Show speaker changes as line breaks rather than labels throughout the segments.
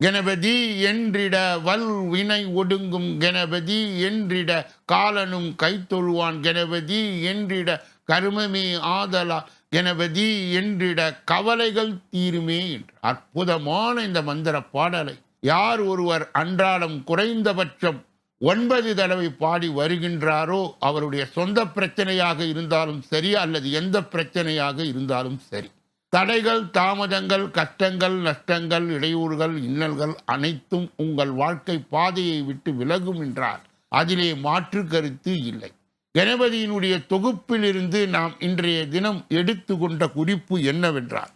கணபதி என்றிட வல் வினை ஒடுங்கும் கணபதி என்றிட காலனும் கைத்தொழுவான். கணபதி என்றிட கருமமே ஆதலா. கணபதி என்றிட கவலைகள் தீருமே என்று. அற்புதமான இந்த மந்திர பாடலை. யார் ஒருவர் அன்றாடம் குறைந்தபட்சம் ஒன்பது தடவை பாடி வருகின்றாரோ அவருடைய சொந்த பிரச்சனையாக இருந்தாலும் சரி அல்லது எந்த பிரச்சனையாக இருந்தாலும் சரி. தடைகள் தாமதங்கள் கஷ்டங்கள் நஷ்டங்கள் இடையூறுகள் இன்னல்கள் அனைத்தும் உங்கள் வாழ்க்கை பாதையை விட்டு விலகும் என்றால் அதிலே மாற்று கருத்து இல்லை. கணபதியினுடைய தொகுப்பிலிருந்து நாம் இன்றைய தினம் எடுத்துக்கொண்ட குறிப்பு என்னவென்றால்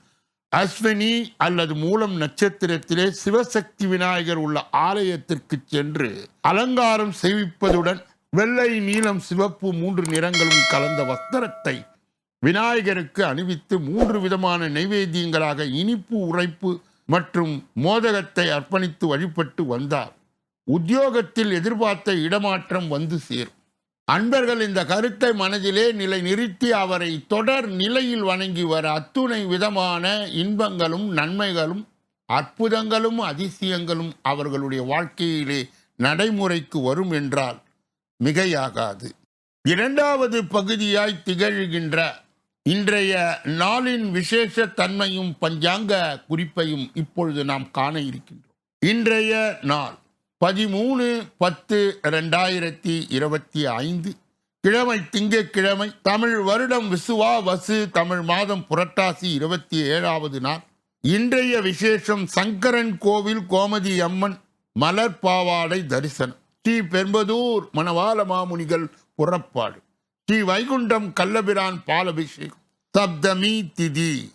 அஸ்வினி அல்லது மூலம் நட்சத்திரத்திலே சிவசக்தி விநாயகர் உள்ள ஆலயத்திற்கு சென்று அலங்காரம் செய்விப்பதுடன் வெள்ளை நீலம் சிவப்பு மூன்று நிறங்களும் கலந்த வஸ்திரத்தை விநாயகருக்கு அணிவித்து மூன்று விதமான நைவேத்தியங்களாக இனிப்பு உரைப்பு மற்றும் மோதகத்தை அர்ப்பணித்து வழிபட்டு வந்தார். உத்தியோகத்தில் எதிர்பார்த்த இடமாற்றம் வந்து சேரும். அன்பர்கள் இந்த கருத்தை மனதிலே நிலை நிறுத்தி அவரை தொடர் நிலையில் வணங்கி வர அத்துணை விதமான இன்பங்களும் நன்மைகளும் அற்புதங்களும் அதிசயங்களும் அவர்களுடைய வாழ்க்கையிலே நடைமுறைக்கு வரும் என்றால் மிகையாகாது. இரண்டாவது பகுதியாய் திகழ்கின்ற இன்றைய நாளின் விசேஷ தன்மையும் பஞ்சாங்க குறிப்பையும் இப்பொழுது நாம் காண இருக்கின்றோம். இன்றைய நாள் பதிமூணு பத்து ரெண்டாயிரத்தி இருபத்தி ஐந்து. கிழமை திங்கட்கிழமை தமிழ் வருடம் விசுவா வசு தமிழ் மாதம் புரட்டாசி இருபத்தி ஏழாவது நாள். இன்றைய விசேஷம் சங்கரன் கோவில் கோமதி அம்மன் மலர் பாவாடை தரிசனம். ஸ்ரீ பெரும்பதூர் மணவாள மாமுனிகள் புறப்பாடு. ஸ்ரீ வைகுண்டம் கல்லபிரான் பாலபிஷேகம். சப்தமி திதி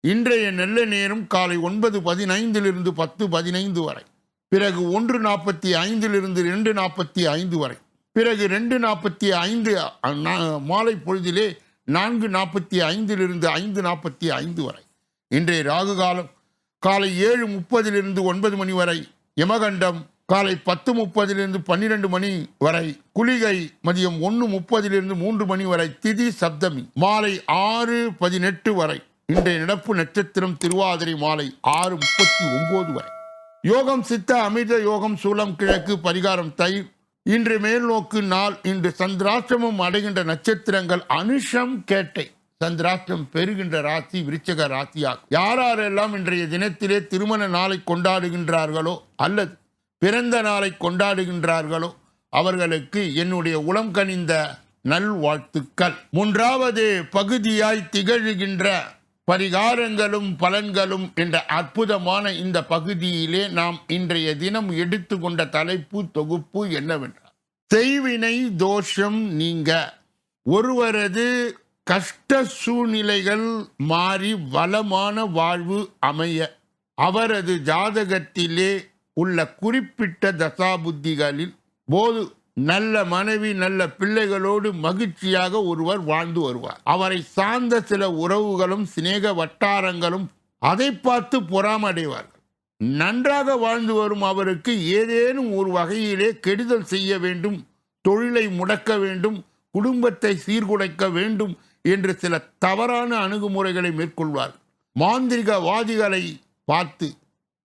இன்றைய நெல்ல நேரம் காலை ஒன்பது பதினைந்திலிருந்து பத்து பதினைந்து வரை. பிறகு ஒன்று நாற்பத்தி ஐந்திலிருந்து ரெண்டு நாற்பத்தி ஐந்து வரை. பிறகு ரெண்டு நாற்பத்தி ஐந்து நா- மாலை பொழுதிலே நான்கு நாற்பத்தி ஐந்திலிருந்து ஐந்து நாற்பத்தி ஐந்து வரை. இன்றைய ராகு காலம் காலை ஏழு முப்பதிலிருந்து ஒன்பது மணி வரை. யமகண்டம் காலை பத்து முப்பதிலிருந்து பன்னிரெண்டு மணி வரை குளிகை மதியம் ஒன்று முப்பதிலிருந்து மூன்று மணி வரை திதி சப்தமி மாலை ஆறு பதினெட்டு வரை இன்றைய நடப்பு நட்சத்திரம் திருவாதிரை மாலை ஆறு முப்பத்தி ஒன்பது வரை. யோகம் சித்த அமிர்த யோகம் சூலம் கிழக்கு பரிகாரம் தயிர். இன்று மேல் நோக்கு நாள் இன்று சந்திராஷ்டமம் அடைகின்ற நட்சத்திரங்கள் அனுஷம் கேட்டை. சந்திராஷ்டம் பெறுகின்ற ராசி விருச்சக ராசியாகும். யாரெல்லாம் இன்றைய தினத்திலே திருமண நாளை கொண்டாடுகின்றார்களோ அல்லது பிறந்த நாளை கொண்டாடுகின்றார்களோ அவர்களுக்கு என்னுடைய உளம் கனிந்த நல்வாழ்த்துக்கள். மூன்றாவது பகுதியாய் திகழ்கின்ற பரிகாரங்களும் பலன்களும் என்ற அற்புதமான இந்த பகுதியிலே நாம் இன்றைய தினம் எடுத்துக்கொண்ட தலைப்பு தொகுப்பு என்னவென்றால் செய்வினை தோஷம் நீங்க. ஒருவரது கஷ்ட சூழ்நிலைகள் மாறி வளமான வாழ்வு அமைய அவரது ஜாதகத்திலே உள்ள குறிப்பிட்ட தசாபுத்திகளில் போது நல்ல மனைவி நல்ல பிள்ளைகளோடு மகிழ்ச்சியாக ஒருவர் வாழ்ந்து வருவார். அவரை சார்ந்த சில உறவுகளும் சிநேக வட்டாரங்களும் அதை பார்த்து பொறாமடைவார்கள். நன்றாக வாழ்ந்து வரும் அவருக்கு ஏதேனும் ஒரு வகையிலே கெடுதல் செய்ய வேண்டும் தொழிலை முடக்க வேண்டும் குடும்பத்தை சீர்குலைக்க வேண்டும் என்று சில தவறான அணுகுமுறைகளை மேற்கொள்வார் மாந்திரிகவாதிகளை பார்த்து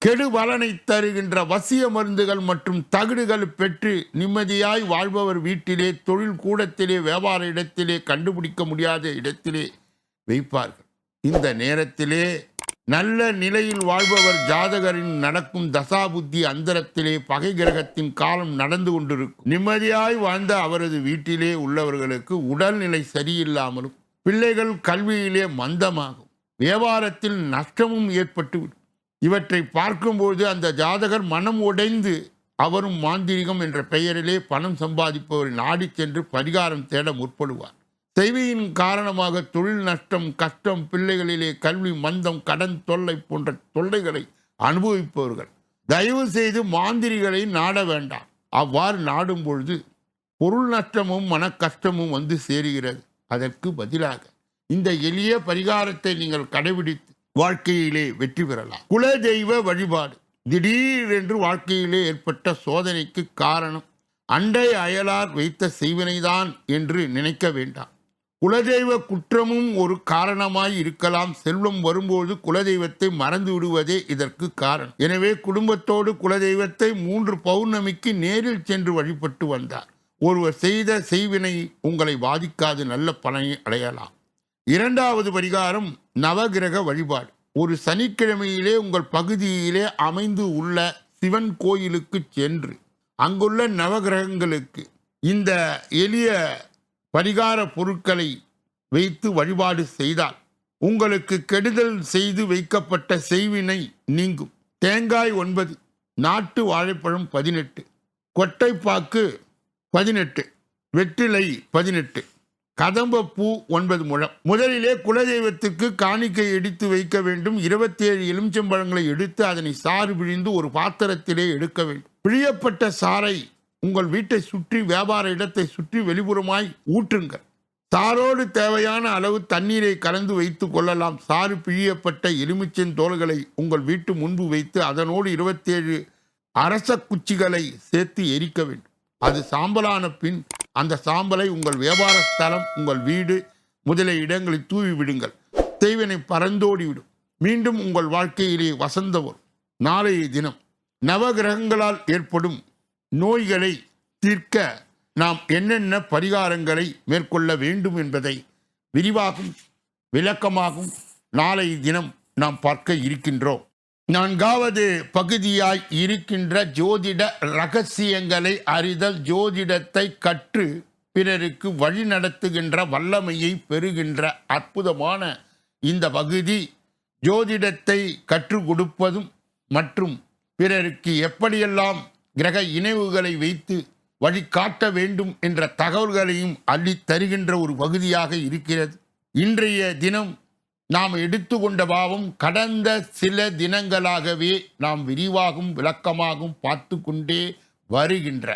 கெடுபலனை தருகின்ற வசிய மருந்துகள் மற்றும் தகுடுகள் பெற்று நிம்மதியாய் வாழ்பவர் வீட்டிலே தொழில் கூடத்திலே வியாபார இடத்திலே கண்டுபிடிக்க முடியாத இடத்திலே வைப்பார்கள். இந்த நேரத்திலே நல்ல நிலையில் வாழ்பவர் ஜாதகரின் நடக்கும் தசாபுத்தி அந்தரத்திலே பகை கிரகத்தின் காலம் நடந்து கொண்டிருக்கும். நிம்மதியாய் வாழ்ந்த அவரது வீட்டிலே உள்ளவர்களுக்கு உடல்நிலை சரியில்லாமலும் பிள்ளைகள் கல்வியிலே மந்தமாகும். வியாபாரத்தில் நஷ்டமும் ஏற்பட்டுவிடும். இவற்றை பார்க்கும்போது அந்த ஜாதகர் மனம் உடைந்து அவரும் மாந்திரிகம் என்ற பெயரிலே பணம் சம்பாதிப்பவரை நாடிச் சென்று பரிகாரம் தேட முற்படுவார். செய்வியின் காரணமாக தொழில் நஷ்டம் கஷ்டம் பிள்ளைகளிலே கல்வி மந்தம் கடன் தொல்லை போன்ற தொல்லைகளை அனுபவிப்பவர்கள். தயவு செய்து மாந்திரிகளை நாட வேண்டாம். அவ்வாறு நாடும் பொழுது பொருள் நஷ்டமும் மன கஷ்டமும் வந்து சேருகிறது. அதற்கு பதிலாக இந்த எளிய பரிகாரத்தை நீங்கள் கடைபிடித்து வாழ்க்கையிலே வெற்றி பெறலாம். குலதெய்வ வழிபாடு. திடீரென்று வாழ்க்கையிலே ஏற்பட்ட சோதனைக்கு காரணம் அண்டை அயலார் வைத்த செய்வினைதான் என்று நினைக்க வேண்டாம். குலதெய்வ குற்றமும் ஒரு காரணமாய் இருக்கலாம். செல்வம் வரும்போது குலதெய்வத்தை மறந்து விடுவதே இதற்கு காரணம். எனவே குடும்பத்தோடு குலதெய்வத்தை மூன்று பௌர்ணமிக்கு நேரில் சென்று வழிபட்டு வந்தார். ஒருவர் செய்த செய்வினை உங்களை பாதிக்காது. நல்ல பலனை அடையலாம். இரண்டாவது பரிகாரம் நவகிரக வழிபாடு. ஒரு சனிக்கிழமையிலே உங்கள் பகுதியிலே அமைந்து உள்ள சிவன் கோயிலுக்கு சென்று அங்குள்ள நவகிரகங்களுக்கு இந்த எளிய பரிகார பொருட்களை வைத்து வழிபாடு செய்தால் உங்களுக்கு கெடுதல் செய்து வைக்கப்பட்ட செய்வினை நீங்கும். தேங்காய் ஒன்பது நாட்டு வாழைப்பழம் பதினெட்டு கொட்டைப்பாக்கு பதினெட்டு வெற்றிலை பதினெட்டு கதம்பப்பூ ஒன்பது முழம் முதலிலே குலதெய்வத்துக்கு காணிக்கை எடுத்து வைக்க வேண்டும். இருபத்தேழு எலுமிச்சம்பழங்களை எடுத்து அதனை சாறு பிழிந்து ஒரு பாத்திரத்திலே எடுக்க வேண்டும். பிழியப்பட்ட சாறை உங்கள் வீட்டை சுற்றி வியாபார இடத்தை சுற்றி வெளிப்புறமாய் ஊற்றுங்கள். சாரோடு தேவையான அளவு தண்ணீரை கலந்து வைத்துக் கொள்ளலாம். சாறு பிழியப்பட்ட எலுமிச்சன் தோள்களை உங்கள் வீட்டு முன்பு வைத்து அதனோடு இருபத்தேழு அரச குச்சிகளை சேர்த்து எரிக்க வேண்டும். அது சாம்பலான பின் அந்த சாம்பலை உங்கள் வியாபார ஸ்தலம் உங்கள் வீடு முதலிய இடங்களில் தூவி விடுங்கள். தெய்வனை பறந்தோடிவிடும் மீண்டும் உங்கள் வாழ்க்கையிலே வசந்த வரும். நாளைய தினம் நவகிரகங்களால் ஏற்படும் நோய்களை தீர்க்க நாம் என்னென்ன பரிகாரங்களை மேற்கொள்ள வேண்டும் என்பதை விரிவாகும் விளக்கமாகும் நாளை தினம் நாம் பார்க்க இருக்கின்றோம். நான்காவது பகுதியாய் இருக்கின்ற ஜோதிட ரகசியங்களை அறிதல் ஜோதிடத்தை கற்று பிறருக்கு வழி நடத்துகின்ற வல்லமையை பெறுகின்ற அற்புதமான இந்த பகுதி. ஜோதிடத்தை கற்றுக் கொடுப்பதும் மற்றும் பிறருக்கு எப்படியெல்லாம் கிரக இணைவுகளை வைத்து வழிகாட்ட வேண்டும் என்ற தகவல்களையும் அள்ளித் தருகின்ற ஒரு பகுதியாக இருக்கிறது. இன்றைய தினம் நாம் எடுத்துக்கொண்ட பாவம் கடந்த சில தினங்களாகவே நாம் விரிவாகும் விளக்கமாகவும் பார்த்து கொண்டே வருகின்ற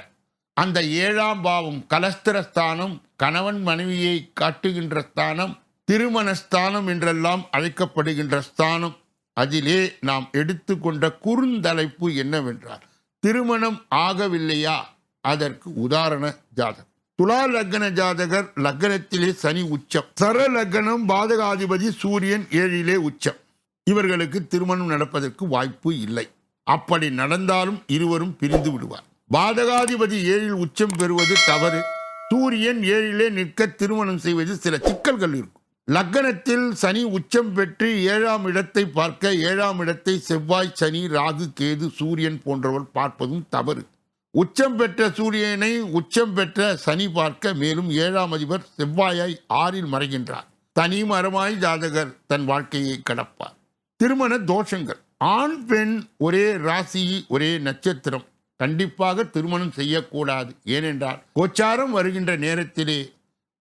அந்த ஏழாம் பாவம் கலஸ்திரஸ்தானம் கணவன் மனைவியை காட்டுகின்ற ஸ்தானம் திருமண ஸ்தானம் என்றெல்லாம் அழைக்கப்படுகின்ற ஸ்தானம். அதிலே நாம் எடுத்துக்கொண்ட குறுந்தலைப்பு என்னவென்றால் திருமணம் ஆகவில்லையா? அதற்கு உதாரண ஜாதகம். துலா லக்ன ஜாதகர் லக்னத்திலே சனி உச்சம். சர லக்னம் பாதகாதிபதி சூரியன் ஏழிலே உச்சம். இவர்களுக்கு திருமணம் நடப்பதற்கு வாய்ப்பு இல்லை. அப்படி நடந்தாலும் இருவரும் பிரிந்து விடுவார். பாதகாதிபதி ஏழில் உச்சம் பெறுவது தவறு. சூரியன் ஏழிலே நிற்க திருமணம் செய்வது சில சிக்கல்கள் இருக்கும். லக்னத்தில் சனி உச்சம் பெற்று ஏழாம் இடத்தை பார்க்க ஏழாம் இடத்தை செவ்வாய் சனி ராகு கேது சூரியன் போன்றவர் பார்ப்பதும் தவறு. உச்சம் பெற்ற சூரியனை உச்சம் பெற்ற சனி பார்க்க மேலும் ஏழாம் அதிபர் செவ்வாயாய் ஆறில் மறைகின்றார். தனி மரமாய் ஜாதகர் தன் வாழ்க்கையை கடப்பார். திருமண தோஷங்கள். ஆண் பெண் ஒரே ராசி ஒரே நட்சத்திரம். கண்டிப்பாக திருமணம் செய்யக்கூடாது. ஏனென்றால் கோச்சாரம் வருகின்ற நேரத்திலே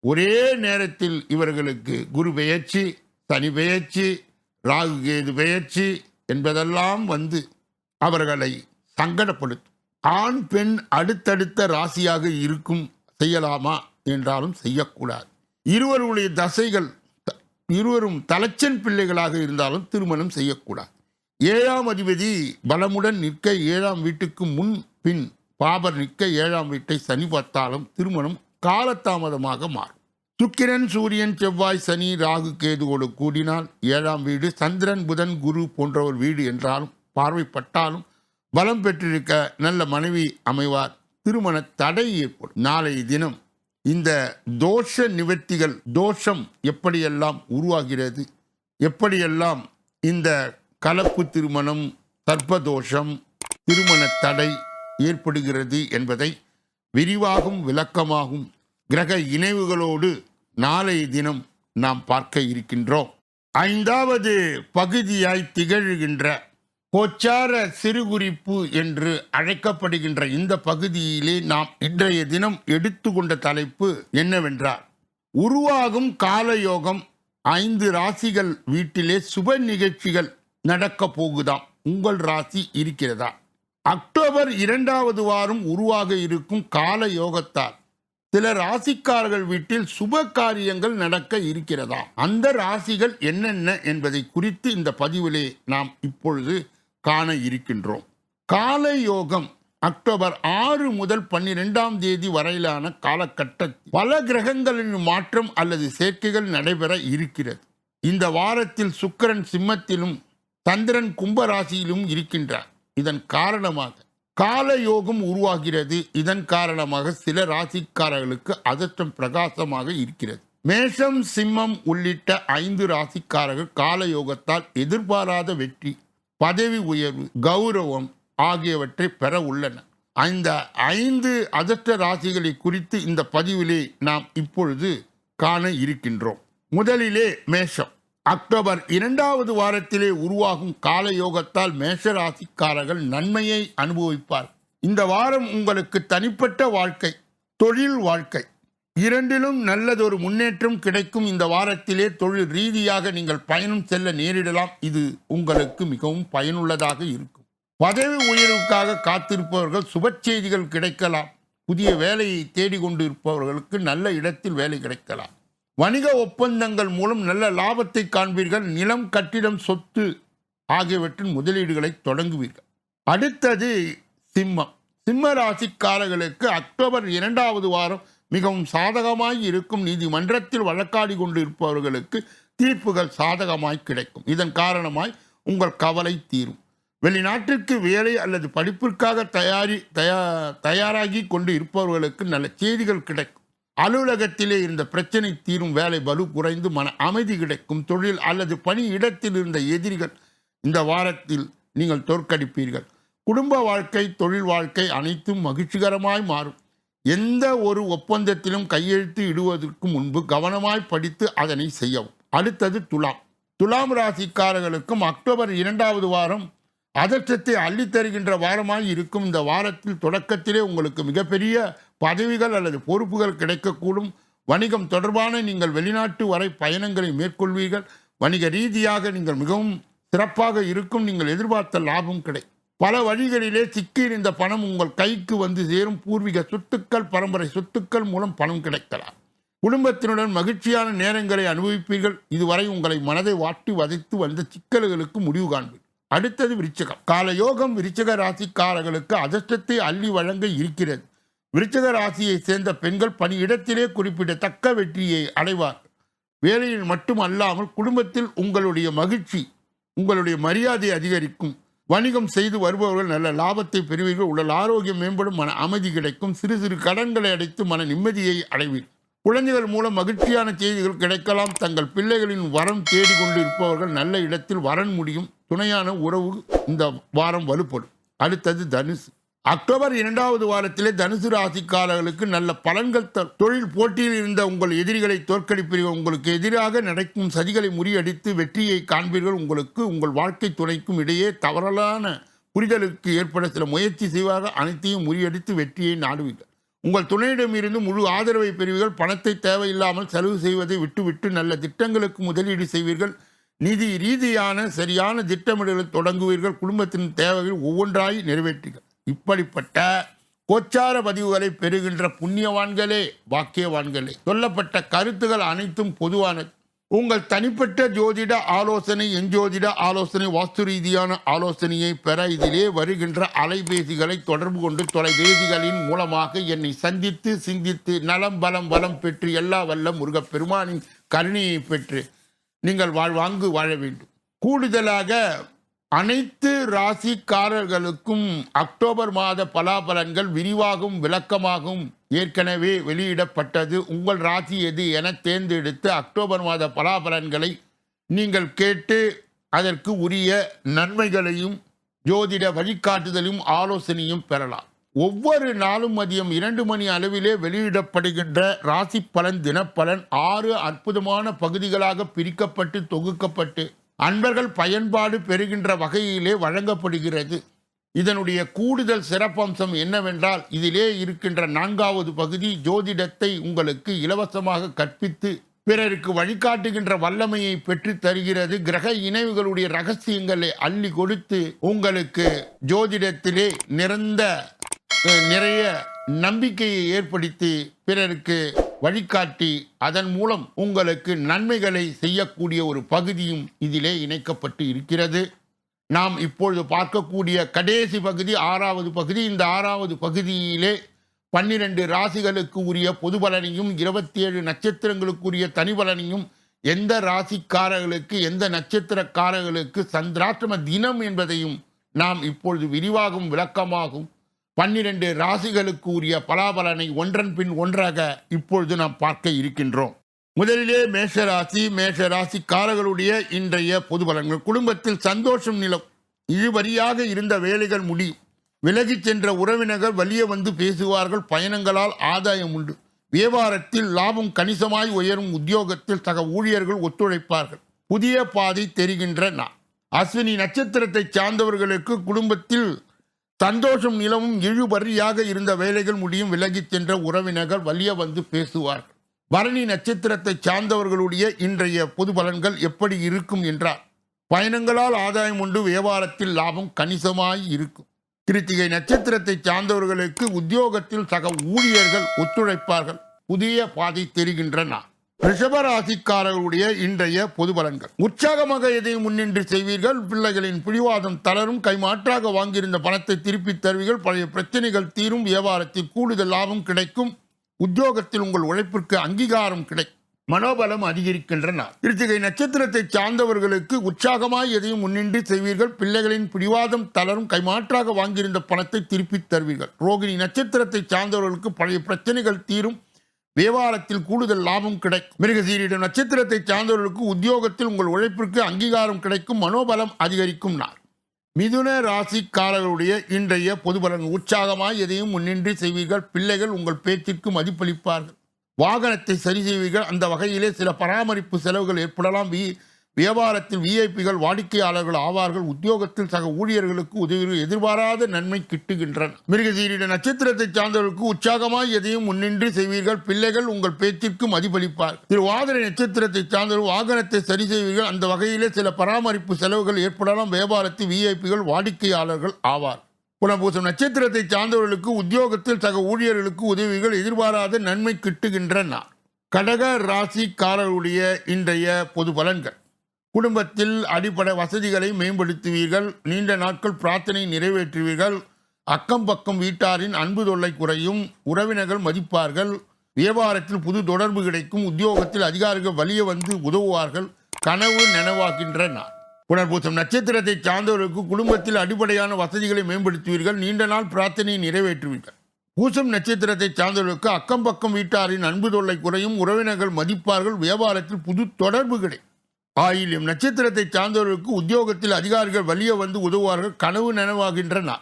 ஒரே நேரத்தில் இவர்களுக்கு குரு பெயர்ச்சி சனி பெயர்ச்சி ராகு கேது பெயர்ச்சி என்பதெல்லாம் வந்து அவர்களை சங்கடப்படுத்தும். ஆண் பெண் அடுத்தடுத்த ராசியாக இருக்கும் செய்யலாமா என்றாலும் செய்யக்கூடாது. இருவருடைய தசைகள் த- இருவரும் தலச்சன் பிள்ளைகளாக இருந்தாலும் திருமணம் செய்யக்கூடாது. ஏழாம் அதிபதி பலமுடன் நிற்க ஏழாம் வீட்டுக்கு முன் பின் பாபர் நிற்க ஏழாம் வீட்டை சனி பார்த்தாலும் திருமணம் காலதாமதமாக மாறும். சுக்கிரன் சூரியன் செவ்வாய் சனி ராகு கேதுவோடு கூடினால் ஏழாம் வீடு சந்திரன் புதன் குரு போன்றவர் வீடு என்றாலும் பார்வைப்பட்டாலும் பலம் பெற்றிருக்க நல்ல மனைவி அமைவார். திருமண தடை ஏற்படும். நாளைய தினம் இந்த தோஷ நிவர்த்திகள் தோஷம் எப்படியெல்லாம் உருவாகிறது? எப்படியெல்லாம் இந்த கலப்பு திருமணம் சர்ப்பதோஷம் திருமண தடை ஏற்படுகிறது என்பதை விரிவாகும் விளக்கமாகும் கிரக இணைவுகளோடு நாளைய தினம் நாம் பார்க்க இருக்கின்றோம். ஐந்தாவது பகுதியாய் திகழ்கின்ற கோச்சார சிறுகுறிப்பு என்று அழைக்கப்படுகின்ற இந்த பகுதியிலே நாம் இன்றைய தினம் எடுத்துக்கொண்ட தலைப்பு என்னவென்றால் உருவாகும் காலயோகம் ஐந்து ராசிகள் வீட்டிலே சுப நிகழ்ச்சிகள் நடக்க போகுதாம். உங்கள் ராசி இருக்கிறதா? அக்டோபர் இரண்டாவது வாரம் உருவாக இருக்கும் கால யோகத்தால் சில ராசிக்காரர்கள் வீட்டில் சுப காரியங்கள் நடக்க இருக்கிறதா? அந்த ராசிகள் என்னென்ன என்பதை குறித்து இந்த பதிவிலே நாம் இப்பொழுது காண இருக்கின்றோம். கால யோகம் அக்டோபர் ஆறு முதல் பன்னிரெண்டாம் தேதி வரையிலான காலகட்டத்தில் பல கிரகங்களின் மாற்றம் அல்லது சேர்க்கைகள் நடைபெற இருக்கிறது. இந்த வாரத்தில் சுக்கிரன் சிம்மத்திலும் சந்திரன் கும்பராசியிலும் இருக்கின்றார். இதன் காரணமாக கால யோகம் உருவாகிறது. இதன் காரணமாக சில ராசிக்காரர்களுக்கு அதிர்ஷ்டம் பிரகாசமாக இருக்கிறது. மேஷம் சிம்மம் உள்ளிட்ட ஐந்து ராசிக்காரர்கள் கால யோகத்தால் எதிர்பாராத வெற்றி பதவி உயர்வு கௌரவம் ஆகியவற்றை பெற உள்ளன. அந்த ஐந்து அதிர்ஷ்ட ராசிகளை குறித்து இந்த பதிவிலே நாம் இப்பொழுது காண இருக்கின்றோம். முதலிலே மேஷம். அக்டோபர் இரண்டாவது வாரத்திலே உருவாகும் கால யோகத்தால் மேஷ ராசிக்காரர்கள் நன்மையை அனுபவிப்பார் இந்த வாரம் உங்களுக்கு தனிப்பட்ட வாழ்க்கை தொழில் வாழ்க்கை இரண்டிலும் நல்லதொரு முன்னேற்றம் கிடைக்கும் இந்த வாரத்திலே தொழில் ரீதியாக நீங்கள் பயணம் செல்ல நேரிடலாம். இது உங்களுக்கு மிகவும் பயனுள்ளதாக இருக்கும். பதவி உயர்வுக்காக காத்திருப்பவர்கள் சுப செய்திகள் கிடைக்கலாம். புதிய வேலையை தேடிக்கொண்டு இருப்பவர்களுக்கு நல்ல இடத்தில் வேலை கிடைக்கலாம். வணிக ஒப்பந்தங்கள் மூலம் நல்ல லாபத்தை காண்பீர்கள். நிலம் கட்டிடம் சொத்து ஆகியவற்றின் முதலீடுகளை தொடங்குவீர்கள். அடுத்தது சிம்மம். சிம்ம ராசிக்காரர்களுக்கு அக்டோபர் இரண்டாவது வாரம் மிகவும் சாதகமாய் இருக்கும் நீதிமன்றத்தில் வழக்காடி கொண்டு இருப்பவர்களுக்கு தீர்ப்புகள் சாதகமாய் கிடைக்கும். இதன் காரணமாய் உங்கள் கவலை தீரும். வெளிநாட்டிற்கு வேலை அல்லது படிப்பிற்காக தயாரி தயா தயாராகி கொண்டு இருப்பவர்களுக்கு நல்ல செய்திகள் கிடைக்கும். அலுவலகத்திலே இருந்த பிரச்சனை தீரும் வேலை வலு குறைந்து மன அமைதி கிடைக்கும். தொழில் அல்லது பணி இடத்தில் இருந்த எதிரிகள் இந்த வாரத்தில் நீங்கள் தோற்கடிப்பீர்கள். குடும்ப வாழ்க்கை தொழில் வாழ்க்கை அனைத்தும் மகிழ்ச்சிகரமாய் மாறும். எந்த ஒரு ஒப்பந்தத்திலும் கையெழுத்து இடுவதற்கு முன்பு கவனமாய் படித்து அதனை செய்யவும். அடுத்தது துலாம். துலாம் ராசிக்காரர்களுக்கும் அக்டோபர் இரண்டாவது வாரம் அதற்றத்தை அள்ளித்தருகின்ற வாரமாய் இருக்கும். இந்த வாரத்தில் தொடக்கத்திலே உங்களுக்கு மிகப்பெரிய பதவிகள் அல்லது பொறுப்புகள் கிடைக்கக்கூடும். வணிகம் தொடர்பான நீங்கள் வெளிநாட்டு வரை பயணங்களை மேற்கொள்வீர்கள். வணிக ரீதியாக நீங்கள் மிகவும் சிறப்பாக இருக்கும். நீங்கள் எதிர்பார்த்த லாபம் கிடைக்கும். பல வழிகளிலே சிக்கியிருந்த பணம் உங்கள் கைக்கு வந்து சேரும். பூர்வீக சொத்துக்கள் பரம்பரை சொத்துக்கள் மூலம் பணம் கிடைக்கலாம். குடும்பத்தினுடன் மகிழ்ச்சியான நேரங்களை அனுபவிப்பீர்கள். இதுவரை உங்களை மனதை வாட்டி வதைத்து வந்த சிக்கல்களுக்கு முடிவு காண்பீர்கள். அடுத்தது விருச்சகம். கால யோகம் விருச்சக ராசிக்காரர்களுக்கு அதிர்ஷ்டத்தை அள்ளி வழங்க இருக்கிறது. விருச்சக ராசியை சேர்ந்த பெண்கள் பணியிடத்திலே குறிப்பிடத்தக்க வெற்றியை அடைவார் வேலையில் மட்டும் அல்லாமல் குடும்பத்தில் உங்களுடைய மகிழ்ச்சி உங்களுடைய மரியாதை அதிகரிக்கும். வணிகம் செய்து வருபவர்கள் நல்ல லாபத்தை பெறுவீர்கள். உடல் ஆரோக்கியம் மேம்படும் மன அமைதி கிடைக்கும். சிறு சிறு கடன்களை அடைத்து மன நிம்மதியை அடைவீர்கள் குழந்தைகள் மூலம் மகிழ்ச்சியான செய்திகள் கிடைக்கலாம். தங்கள் பிள்ளைகளின் வரம் தேடிக்கொண்டு இருப்பவர்கள் நல்ல இடத்தில் வரன் முடியும். துணையான உறவு இந்த வாரம் வலுப்படும். அடுத்தது தனுசு. அக்டோபர் இரண்டாவது வாரத்திலே தனுசு ராசிக்காரர்களுக்கு நல்ல பலன்கள் த தொழில் போட்டியில் இருந்த உங்கள் எதிரிகளை தோற்கடிப்பீர்கள். உங்களுக்கு எதிராக நடக்கும் சதிகளை முறியடித்து வெற்றியை காண்பீர்கள். உங்களுக்கு உங்கள் வாழ்க்கை துணைக்கும் இடையே தவறலான புரிதலுக்கு ஏற்பட சில முயற்சி செய்வாக அனைத்தையும் முறியடித்து வெற்றியை நாடுவீர்கள். உங்கள் துணையிடமிருந்து முழு ஆதரவை பெறுவீர்கள். பணத்தை தேவையில்லாமல் செலவு செய்வதை விட்டுவிட்டு நல்ல திட்டங்களுக்கு முதலீடு செய்வீர்கள். நிதி ரீதியான சரியான திட்டமிடலை தொடங்குவீர்கள். குடும்பத்தின் தேவைகள் ஒவ்வொன்றாய் நிறைவேற்றுங்கள். இப்படிப்பட்ட கோச்சார பதிவுகளை பெறுகின்ற புண்ணியவான்களே வாக்கியவான்களே சொல்லப்பட்ட கருத்துகள் அனைத்தும் பொதுவானது. உங்கள் தனிப்பட்ட ஜோதிட ஆலோசனை எஞ்சோதிட ஆலோசனை வாஸ்து ரீதியான ஆலோசனையை பெற இதிலே வருகின்ற அலைபேசிகளை தொடர்பு கொண்டு தொலைபேசிகளின் மூலமாக என்னை சந்தித்து சிந்தித்து நலம் பலம் வளம் பெற்று எல்லா வல்ல முருகப் பெருமானின் கருணையை பெற்று நீங்கள் வாழ்வாங்கு வாழ வேண்டும். கூடுதலாக அனைத்து ராசிக்காரர்களுக்கும் அக்டோபர் மாத பலாபலன்கள் விரிவாகவும் விளக்கமாகவும் ஏற்கனவே வெளியிடப்பட்டது. உங்கள் ராசி எது என தேர்ந்தெடுத்து அக்டோபர் மாத பலாபலன்களை நீங்கள் கேட்டு அதற்கு உரிய நன்மைகளையும் ஜோதிட வழிகாட்டுதலும் ஆலோசனையும் பெறலாம். ஒவ்வொரு நாளும் மதியம் இரண்டு மணி அளவிலே வெளியிடப்படுகின்ற ராசி பலன் தினப்பலன் ஆறு அற்புதமான பகுதிகளாக பிரிக்கப்பட்டு தொகுக்கப்பட்டு அன்பர்கள் பயன்பாடு பெறுகின்ற வகையிலே வழங்கப்படுகிறது. இதனுடைய கூடுதல் சிறப்பம்சம் என்னவென்றால் இதிலே இருக்கின்ற நான்காவது பகுதி ஜோதிடத்தை உங்களுக்கு இலவசமாக கற்பித்து பிறருக்கு வழிகாட்டுகின்ற வல்லமையை பெற்று தருகிறது. கிரக இணைவுகளுடைய ரகசியங்களை அள்ளி கொடுத்து உங்களுக்கு ஜோதிடத்திலே நிறந்த நிறைய நம்பிக்கையை ஏற்படுத்தி பிறருக்கு வழிகாட்டி அதன் மூலம் உங்களுக்கு நன்மைகளை செய்யக்கூடிய ஒரு பகுதியும் இதிலே இணைக்கப்பட்டு இருக்கிறது. நாம் இப்பொழுது பார்க்கக்கூடிய கடைசி பகுதி ஆறாவது பகுதி. இந்த ஆறாவது பகுதியிலே பன்னிரண்டு ராசிகளுக்கு உரிய பொது பலனையும் இருபத்தி ஏழு நட்சத்திரங்களுக்குரிய தனி பலனையும் எந்த ராசிக்காரர்களுக்கு எந்த நட்சத்திரக்காரர்களுக்கு சந்திராஷ்டம தினம் என்பதையும் நாம் இப்பொழுது விரிவாகவும் விளக்கமாகவும் பன்னிரண்டு ராசிகளுக்கு உரிய பலாபலனை ஒன்றன் பின் ஒன்றாக இப்பொழுது நாம் பார்க்க இருக்கின்றோம். முதலிலே மேஷ ராசி இன்றைய பொது பலன்கள். குடும்பத்தில் சந்தோஷம் நிலம் இழுவரியாக இருந்த வேலைகள் முடி விலகிச் சென்ற உறவினர்கள் வலிய வந்து பேசுவார்கள். பயணங்களால் ஆதாயம் உண்டு. வியாபாரத்தில் லாபம் கணிசமாய் உயரும். உத்தியோகத்தில் சக ஊழியர்கள் ஒத்துழைப்பார்கள். புதிய பாதை தெரிகின்ற நான் அஸ்வினி நட்சத்திரத்தை சார்ந்தவர்களுக்கு குடும்பத்தில் சந்தோஷம் நிலவும் இழுபறியாக இருந்த வேலைகள் முடியும் விலகிச் சென்ற உறவினர்கள் வலிய வந்து பேசுவார். பரணி நட்சத்திரத்தை சார்ந்தவர்களுடைய இன்றைய பொது பலன்கள் எப்படி இருக்கும் என்றார். பயணங்களால் ஆதாயம் உண்டு வியாபாரத்தில் லாபம் கணிசமாய் இருக்கும். கிருத்திகை நட்சத்திரத்தை சார்ந்தவர்களுக்கு உத்தியோகத்தில் சக ஊழியர்கள் ஒத்துழைப்பார்கள். புதிய பாதை தெரிகின்றன. ரிஷபராசிக்காரர்களுடைய இன்றைய பொது பலன்கள். உற்சாகமாக எதையும் முன்னின்று செய்வீர்கள். பிள்ளைகளின் பிடிவாதம் தளரும். கைமாற்றாக வாங்கியிருந்த பணத்தை திருப்பித் தருவீர்கள். பழைய பிரச்சனைகள் தீரும். வியாபாரத்தில் கூடுதல் லாபம் கிடைக்கும். உத்தியோகத்தில் உங்கள் உழைப்பிற்கு அங்கீகாரம் கிடைக்கும் மனோபலம் அதிகரிக்கின்றன கிருத்திகை நட்சத்திரத்தை சார்ந்தவர்களுக்கு உற்சாகமாய் எதையும் முன்னின்று செய்வீர்கள். பிள்ளைகளின் பிடிவாதம் தளரும். கைமாற்றாக வாங்கியிருந்த பணத்தை திருப்பித் தருவீர்கள். ரோகிணி நட்சத்திரத்தை சார்ந்தவர்களுக்கு பழைய பிரச்சனைகள் தீரும். வியாபாரத்தில் கூடுதல் லாபம் கிடைக்கும். மிருகசீரிட நட்சத்திரத்தை சார்ந்தவர்களுக்கு உத்தியோகத்தில் உங்கள் உழைப்பிற்கு அங்கீகாரம் கிடைக்கும் மனோபலம் அதிகரிக்கும் நாள். மிதுன ராசிக்காரர்களுடைய இன்றைய பொது பலன் உற்சாகமாய் எதையும் முன்னின்றி செய்வீர்கள். பிள்ளைகள் உங்கள் பேச்சிற்கு மதிப்பளிப்பார்கள். வாகனத்தை சரி செய்வீர்கள். அந்த வகையிலே சில பராமரிப்பு செலவுகள் ஏற்படலாம். வி வியாபாரத்தில் விஐபிகள் வாடிக்கையாளர்கள் ஆவார்கள் உத்தியோகத்தில் சக ஊழியர்களுக்கு உதவி எதிர்பாராத நன்மை கிட்டுகின்றன. மிருகசீரிட நட்சத்திரத்தை சார்ந்தவர்களுக்கு உற்சாகமாய் எதையும் முன்னின்று செய்வீர்கள். பிள்ளைகள் உங்கள் பேச்சிற்கு மதிப்பளிப்பார். திரு வாதிரை நட்சத்திரத்தை சார்ந்தவர்கள் வாகனத்தை சரி செய்வீர்கள். அந்த வகையிலே சில பராமரிப்பு செலவுகள் ஏற்படலாம். வியாபாரத்தில் விஐபிகள் வாடிக்கையாளர்கள் ஆவார். புனபூசம் நட்சத்திரத்தை சார்ந்தவர்களுக்கு உத்தியோகத்தில் சக ஊழியர்களுக்கு உதவிகள் எதிர்பாராத நன்மை கிட்டுகின்றன. கடக ராசிக்காரருடைய இன்றைய பொது பலன்கள். குடும்பத்தில் அடிப்படை வசதிகளை மேம்படுத்துவீர்கள். நீண்ட நாட்கள் பிரார்த்தனை நிறைவேற்றுவீர்கள். அக்கம் பக்கம் வீட்டாரின் அன்பு தொல்லை குறையும். உறவினர்கள் மதிப்பார்கள். வியாபாரத்தில் புது தொடர்பு கிடைக்கும். உத்தியோகத்தில் அதிகாரிகள் வலிய வந்து உதவுவார்கள். கனவு நனவாகின்ற நாள். புனர்பூசம் நட்சத்திரத்தை சார்ந்தவர்களுக்கு குடும்பத்தில் அடிப்படையான வசதிகளை மேம்படுத்துவீர்கள். நீண்ட நாள் பிரார்த்தனையை நிறைவேற்றுவீர்கள். பூசம் நட்சத்திரத்தை சார்ந்தவர்களுக்கு அக்கம் பக்கம் வீட்டாரின் அன்பு தொல்லை குறையும். உறவினர்கள் மதிப்பார்கள். வியாபாரத்தில் புது தொடர்பு கிடைக்கும். ஆயில்யம் நட்சத்திரத்தை சார்ந்தவர்களுக்கு உத்தியோகத்தில் அதிகாரிகள் வலிய வந்து உதவுவார்கள். கனவு நனவாகின்றன.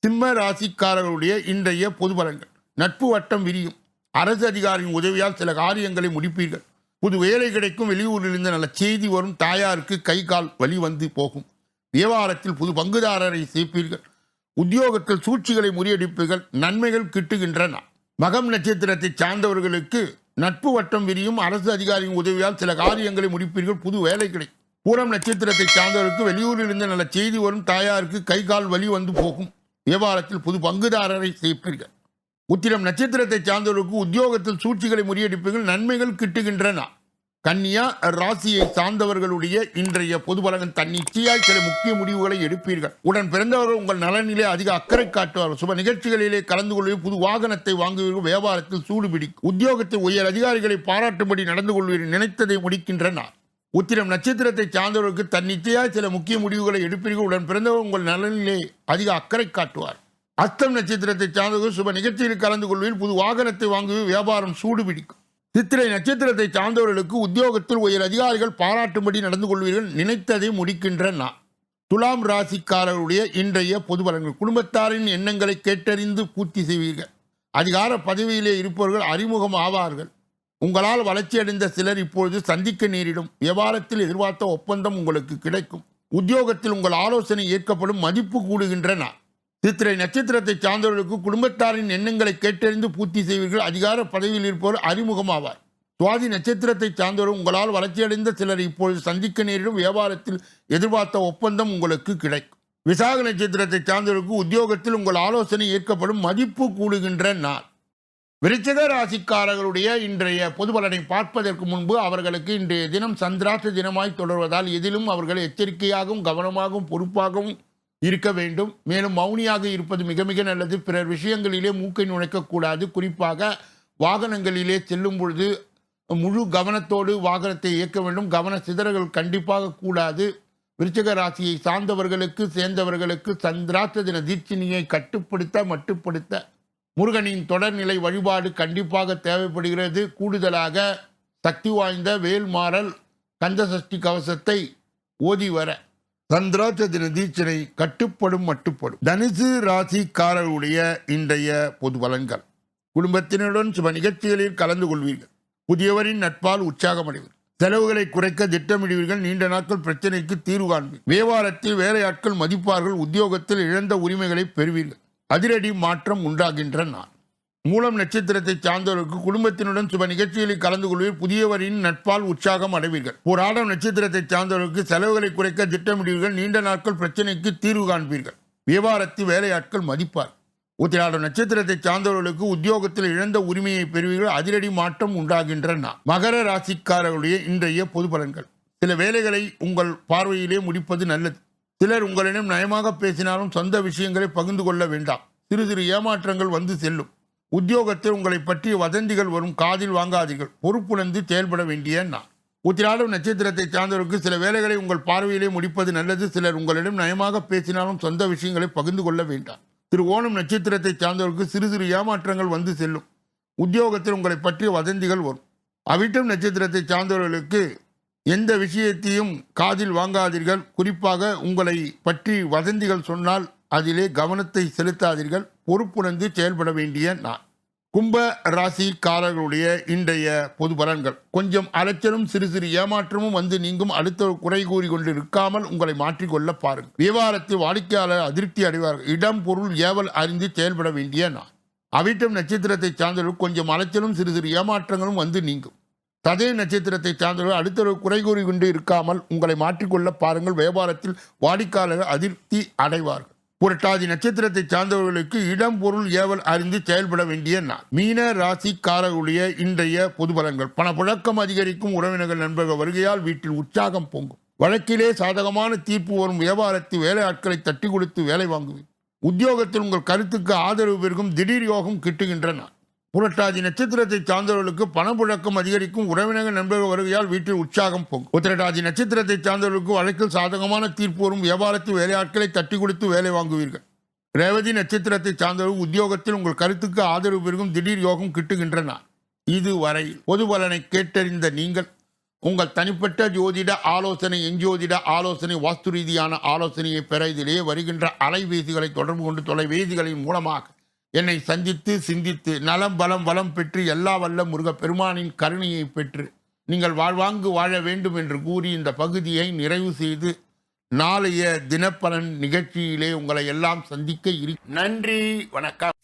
சிம்ம ராசிக்காரர்களுடைய இன்றைய பொது பலன்கள். நட்பு வட்டம் விரியும். அரசு அதிகாரியின் உதவியால் சில காரியங்களை முடிப்பீர்கள். புது வேலை கிடைக்கும். வெளியூரிலிருந்து நல்ல செய்தி வரும். தாயாருக்கு கை கால் வலி வந்து போகும். வியாபாரத்தில் புது பங்குதாரரை சேர்ப்பீர்கள். உத்தியோகத்தில் சூழ்ச்சிகளை முறியடிப்பீர்கள். நன்மைகள் கிட்டுகின்றன. மகம் நட்சத்திரத்தை சார்ந்தவர்களுக்கு நட்பு வட்டம் விரியும் அரசு அதிகாரியின் உதவியால் சில காரியங்களை முடிப்பீர்கள். புது வேலை கிடைக்கும் பூரம் நட்சத்திரத்தை சார்ந்தவருக்கு வெளியூரிலிருந்து நல்ல செய்தி வரும் தாயாருக்கு கை கால் வலி வந்து போகும். வியாபாரத்தில் புது பங்குதாரரை சேர்ப்பீர்கள். உத்திரம் நட்சத்திரத்தை சார்ந்தவர்களுக்கு உத்தியோகத்தில் சூழ்ச்சிகளை முறியடிப்பீர்கள். நன்மைகள் கிட்டுகின்றன. கன்னியா ராசியை சார்ந்தவர்களுடைய இன்றைய பொது பலகன் தன்னிச்சையாய் சில முக்கிய முடிவுகளை எடுப்பீர்கள். உடன் பிறந்தவர்கள் உங்கள் நலனிலே அதிக அக்கறை காட்டுவார்கள். சுப நிகழ்ச்சிகளிலே கலந்து கொள்வீர்கள். புது வாகனத்தை வாங்குவீர்கள். வியாபாரத்தில் சூடு பிடிக்கும். உயர் அதிகாரிகளை பாராட்டும்படி நடந்து கொள்வீர்கள். நினைத்ததை முடிக்கின்றன உத்திரம் நட்சத்திரத்தை சார்ந்தவர்களுக்கு தன்னிச்சையாய் சில முக்கிய முடிவுகளை எடுப்பீர்கள். உடன் பிறந்தவர் உங்கள் நலனிலே அதிக அக்கறை காட்டுவார் அஸ்தம் நட்சத்திரத்தை சார்ந்தவர்கள் சுப நிகழ்ச்சியில் கலந்து கொள்வீர்கள். புது வாகனத்தை வாங்குவீர்கள். வியாபாரம் சூடு பிடிக்கும். சித்திரை நட்சத்திரத்தை சார்ந்தவர்களுக்கு உத்தியோகத்தில் உயர் அதிகாரிகள் பாராட்டும்படி நடந்து கொள்வீர்கள் நினைத்ததை முடிக்கின்ற நான் துலாம் ராசிக்காரருடைய இன்றைய பொது பலன்கள். குடும்பத்தாரின் எண்ணங்களை கேட்டறிந்து பூர்த்தி செய்வீர்கள். அதிகார பதவியிலே இருப்பவர்கள் அறிமுகம் ஆவார்கள். உங்களால் வளர்ச்சியடைந்த சிலர் இப்பொழுது சந்திக்க நேரிடும். வியாபாரத்தில் எதிர்பார்த்த ஒப்பந்தம் உங்களுக்கு கிடைக்கும். உத்தியோகத்தில் உங்கள் ஆலோசனை ஏற்கப்படும் மதிப்பு கூடுகின்ற சித்திரை நட்சத்திரத்தை சார்ந்தவர்களுக்கு குடும்பத்தாரின் எண்ணங்களை கேட்டறிந்து பூர்த்தி செய்வீர்கள். அதிகார பதவியில் இருப்பவர் அறிமுகமாவார். சுவாதி நட்சத்திரத்தை சார்ந்தவர் உங்களால் வளர்ச்சியடைந்த சிலர் இப்பொழுது சந்திக்க நேரிடும். வியாபாரத்தில் எதிர்பார்த்த ஒப்பந்தம் உங்களுக்கு கிடைக்கும். விசாக நட்சத்திரத்தை சார்ந்தவர்களுக்கு உத்தியோகத்தில் உங்கள் ஆலோசனை ஏற்கப்படும் மதிப்பு கூடுகின்ற நாள். விருச்சிக ராசிக்காரர்களுடைய இன்றைய பொது பலனை பார்ப்பதற்கு முன்பு அவர்களுக்கு இன்றைய தினம் சந்திராஷ்ட தினமாய் தொடர்வதால் எதிலும் அவர்கள் எச்சரிக்கையாகவும் கவனமாகவும் பொறுப்பாகவும் இருக்க வேண்டும். மேலும் மௌனியாக இருப்பது மிக மிக நல்லது. பிறர் விஷயங்களிலே மூக்கை நுழைக்கக்கூடாது. குறிப்பாக வாகனங்களிலே செல்லும் பொழுது முழு கவனத்தோடு வாகனத்தை இயக்க வேண்டும். கவன சிதறல்கள் கண்டிப்பாக கூடாது. விருச்சக ராசியை சார்ந்தவர்களுக்கு சேர்ந்தவர்களுக்கு சந்திராத்த தின தீட்சினியை கட்டுப்படுத்த மட்டுப்படுத்த முருகனின் தொடர்நிலை வழிபாடு கண்டிப்பாக தேவைப்படுகிறது. கூடுதலாக சக்தி வாய்ந்த வேல்மாறல் கந்தசஷ்டி கவசத்தை ஓதி வர. சந்திராட்ச தின தீட்சனை கட்டுப்படும் மட்டுப்படும். தனுசு ராசிக்காரருடைய இன்றைய பொது பலன்கள். குடும்பத்தினருடன் சில நிகழ்ச்சிகளில் கலந்து கொள்வீர்கள். புதியவரின் நட்பால் உற்சாகமடைவீர்கள். செலவுகளை குறைக்க திட்டமிடுவீர்கள். நீண்ட நாட்கள் பிரச்சனைக்கு தீர்வு காண்பீர்கள். வியாபாரத்தில் வேலையாட்கள் மதிப்பார்கள். உத்தியோகத்தில் இழந்த உரிமைகளை பெறுவீர்கள். அதிரடி மாற்றம் உண்டாகின்ற நான் மூலம் நட்சத்திரத்தை சார்ந்தவர்களுக்கு குடும்பத்தினுடன் சுப நிகழ்ச்சிகளில் கலந்து கொள்வீர் புதியவரின் நட்பால் உற்சாகம் அடைவீர்கள். போராடம் நட்சத்திரத்தை சார்ந்தவர்களுக்கு செலவுகளை குறைக்க திட்டமிடுவீர்கள். நீண்ட நாட்கள் பிரச்சனைக்கு தீர்வு காண்பீர்கள். வியாபாரத்தில் வேலையாட்கள் மதிப்பார். உத்திராடம் நட்சத்திரத்தை சார்ந்தவர்களுக்கு உத்தியோகத்தில் இழந்த உரிமையை பெறுவீர்கள். அதிரடி மாற்றம் உண்டாகின்ற மகர ராசிக்காரர்களுடைய இன்றைய பொது பலன்கள். சில வேலைகளை உங்கள் பார்வையிலே முடிப்பது நல்லது. சிலர் உங்களிடம் நயமாக பேசினாலும் சொந்த விஷயங்களை பகிர்ந்து கொள்ள வேண்டாம். சிறு சிறு ஏமாற்றங்கள் வந்து செல்லும். உத்தியோகத்தில் உங்களை பற்றிய வதந்திகள் வரும் காதில் வாங்காதீர்கள். பொறுப்புணர்ந்து செயல்பட வேண்டிய நான் உத்திராடம் நட்சத்திரத்தை சார்ந்தவருக்கு சில வேலைகளை உங்கள் பார்வையிலே முடிப்பது நல்லது. சிலர் உங்களிடம் நயமாக பேசினாலும் சொந்த விஷயங்களை பகிர்ந்து கொள்ள வேண்டாம். திரு ஓணம் நட்சத்திரத்தை சார்ந்தவருக்கு சிறு சிறு ஏமாற்றங்கள் வந்து செல்லும். உத்தியோகத்தில் உங்களை பற்றிய வதந்திகள் வரும். அவிட்டம் நட்சத்திரத்தை சார்ந்தவர்களுக்கு எந்த விஷயத்தையும் காதில் வாங்காதீர்கள். குறிப்பாக உங்களை பற்றி வதந்திகள் சொன்னால் அதிலே கவனத்தை செலுத்தாதீர்கள். பொறுப்புணர்ந்து செயல்பட வேண்டிய நான் கும்ப ராசிக்காரர்களுடைய இன்றைய பொது பலன்கள். கொஞ்சம் அலைச்சலும் சிறு சிறு ஏமாற்றமும் வந்து நீங்கும் அடுத்த குறை கூறி கொண்டு இருக்காமல் உங்களை மாற்றிக்கொள்ள பாருங்கள். வியாபாரத்தில் வாடிக்கையாளர் அதிருப்தி அடைவார்கள். இடம் பொருள் ஏவல் அறிந்து செயல்பட வேண்டிய நான் அவிட்டம் நட்சத்திரத்தை சார்ந்தவர்கள் கொஞ்சம் அலைச்சலும் சிறு சிறு ஏமாற்றங்களும் வந்து நீங்கும். சதய நட்சத்திரத்தை சார்ந்தவர்கள் அடுத்த குறை கூறி கொண்டு இருக்காமல் உங்களை மாற்றிக்கொள்ள பாருங்கள். வியாபாரத்தில் வாடிக்கையாளர் அதிருப்தி அடைவார்கள். புரட்டாதி நட்சத்திரத்தை சார்ந்தவர்களுக்கு இடம் பொருள் ஏவல் அறிந்து செயல்பட வேண்டிய நாள். மீன ராசிக்காரர்களுடைய இன்றைய பொது பலன்கள். பணப்புழக்கம் அதிகரிக்கும் உறவினர்கள் நண்பர்கள் வருகையால் வீட்டில் உற்சாகம் பொங்கும். வழக்கிலே சாதகமான தீர்ப்பு வரும் வியாபாரத்தில் வேலை ஆட்களை தட்டி கொடுத்து வேலை வாங்குவேன் உத்தியோகத்தில் உங்கள் கருத்துக்கு ஆதரவு பெருகும் திடீர் யோகம் கிட்டுகின்ற நாள் புரட்டாதி நட்சத்திரத்தை சார்ந்தவர்களுக்கு பணப்புழக்கம் அதிகரிக்கும் உறவினர்கள் நண்பர்கள் வருகையால் வீட்டில் உற்சாகம் போகும் உத்திரட்டாதி நட்சத்திரத்தை சார்ந்தவர்களுக்கு வழக்கில் சாதகமான தீர்ப்பு வரும் வியாபாரத்தில் வேலையாட்களை தட்டி கொடுத்து வேலை வாங்குவீர்கள். ரேவதி நட்சத்திரத்தை சார்ந்தவர்கள் உத்தியோகத்தில் உங்கள் கருத்துக்கு ஆதரவு பெருகும் திடீர் யோகம் கிட்டுகின்றன. இதுவரை பொது பலனை கேட்டறிந்த நீங்கள் உங்கள் தனிப்பட்ட ஜோதிட ஆலோசனை எஞ்சோதிட ஆலோசனை வாஸ்து ரீதியான ஆலோசனையை பெற இதிலே வருகின்ற அலைபேசிகளை தொடர்பு கொண்டு தொலைபேசிகளின் மூலமாக என்னை சந்தித்து சிந்தித்து நலம் பலம் வளம் பெற்று எல்லா வல்ல முருக பெருமானின் கருணையை பெற்று நீங்கள் வாழ்வாங்கு வாழ வேண்டும் என்று கூறி இந்த பகுதியை நிறைவு செய்து நாளைய தினப்பலன் நிகழ்ச்சியிலே உங்களை எல்லாம் சந்திக்க இரு நன்றி வணக்கம்.